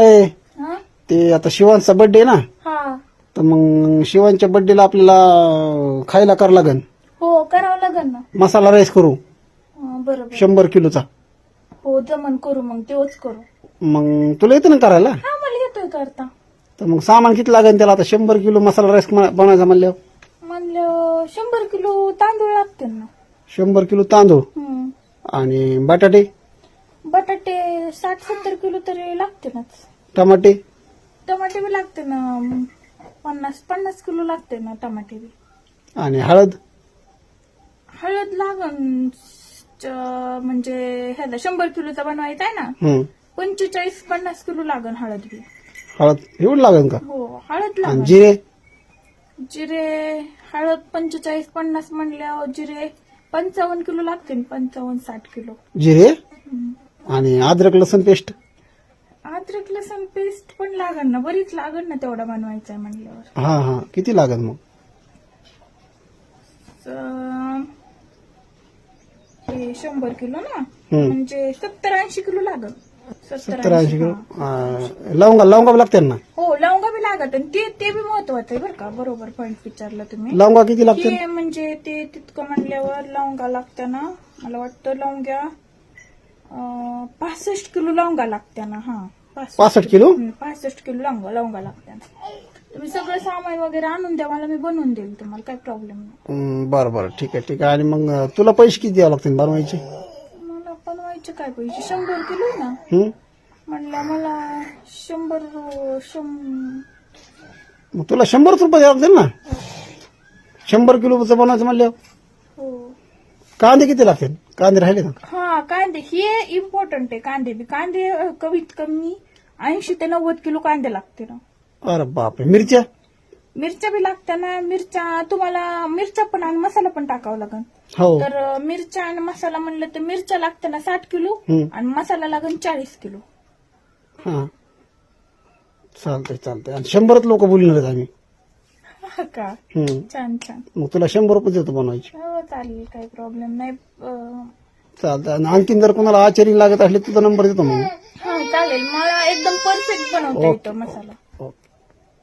ए हा? ते आता शिवांचा बर्थडे ना? हा. तर मग शिवांच्या बर्थडेला आपल्याला खायला करावं लागन. हो करावं लागेल ना. मसाला राईस करू. बरोबर. शंभर किलोचा. हो जमन करू मग तेच करू. मग तुला येतं ना करायला? हा मला येतोय करता. तर मग सामान किती लागेल त्याला? आता शंभर किलो मसाला राईस बनवायचा म्हणल्यावर. म्हणलं शंभर किलो तांदूळ लागतील ना. शंभर किलो तांदूळ. हम्म. आणि बटाटे? साठ सत्तर किलो तरी लागतीलच टमाटे? टमाटे बी लागते ना पन्नास पन्नास किलो लागते ना टमाटे बी. आणि हळद? हळद लागन च- म्हणजे ह्याला शंभर किलोचा बनवायचा आहे ना. हं. पंचेचाळीस पन्नास किलो लागन हळद बी. हळद एवढं लागेल का? हो हळद आणि लागन. जिरे? जिरे हळद पंचेचाळीस पन्नास म्हणल्यावर जिरे पंचावन्न किलो लागतील पंचावन्न साठ किलो. जिरे? आणि अद्रक लसूण पेस्ट अद्रक लसण पेस्ट पण लागन ना बरीच लागन ना तेवढा बनवायचा आहे म्हणल्यावर. हा हा. किती लागेल मग? हे शंभर किलो ना. म्हणजे सत्तर ऐंशी किलो लागल सत्तर ऐंशी किलो. अं, लवंगा लवंगा बी लागते ना? हो लवंगा बी लागत आणि ते ते बी महत्वाचं आहे बरं का. बरोबर पॉईंट विचारलं तुम्ही. लवंगा किती लागते म्हणजे ते तितकं म्हणल्यावर लवंगा लागत्या ना मला वाटतं लवंग्या पासष्ट किलो लवंगा लागत्या ना हा. पासष्ट किलो? पासष्ट किलो लवंगा लवंगा लागत्या. ना तुम्ही सगळं सामान वगैरे आणून द्या मला मी बनवून देईल तुम्हाला काही प्रॉब्लेम नाही. हं, बरं बरं ठीक आहे ठीक आहे. आणि मग अं, तुला पैसे किती द्यावे लागतील बनवायचे? मला बनवायचे काय पैसे? शंभर किलो ना. हं? म्हणलं मला शंभर शं मग तुला शंभरच रुपये द्यावे लागतील ना? शंभर किलोचं बनवायचं म्हणल्यावर? हो. कांदे किती लागतील? कांदे राहिले ना हा कांदे हे इम्पॉर्टंट आहे कांदे. बी कांदे अ, कमीत कमी ऐंशी ते नव्वद किलो कांदे लागते ना. अरे बापरे मिरच्या? मिरच्या बी लागत्या ना मिरच्या तुम्हाला मिरच्या पण आणि मसाला पण टाकावा लागेल हो. तर अ, मिरच्या आणि मसाला म्हणलं तर मिरच्या लागत्या ना साठ किलो. आणि मसाला लागेल चाळीस किलो. हा. चालतंय चालतंय. आणि शंभरच लोक बोलणार आहेत आम्ही. हा का. छान छान. मग तुला शंभर रुपये देतो बनवायचे. हो चालेल काही प्रॉब्लेम नाही. अ, चालतंय आणि आणखीन जर कोणाला आचारी लागत असले तुझा नंबर देतो मग हा चालेल. मला एकदम परफेक्ट बनवता येतो मसाला.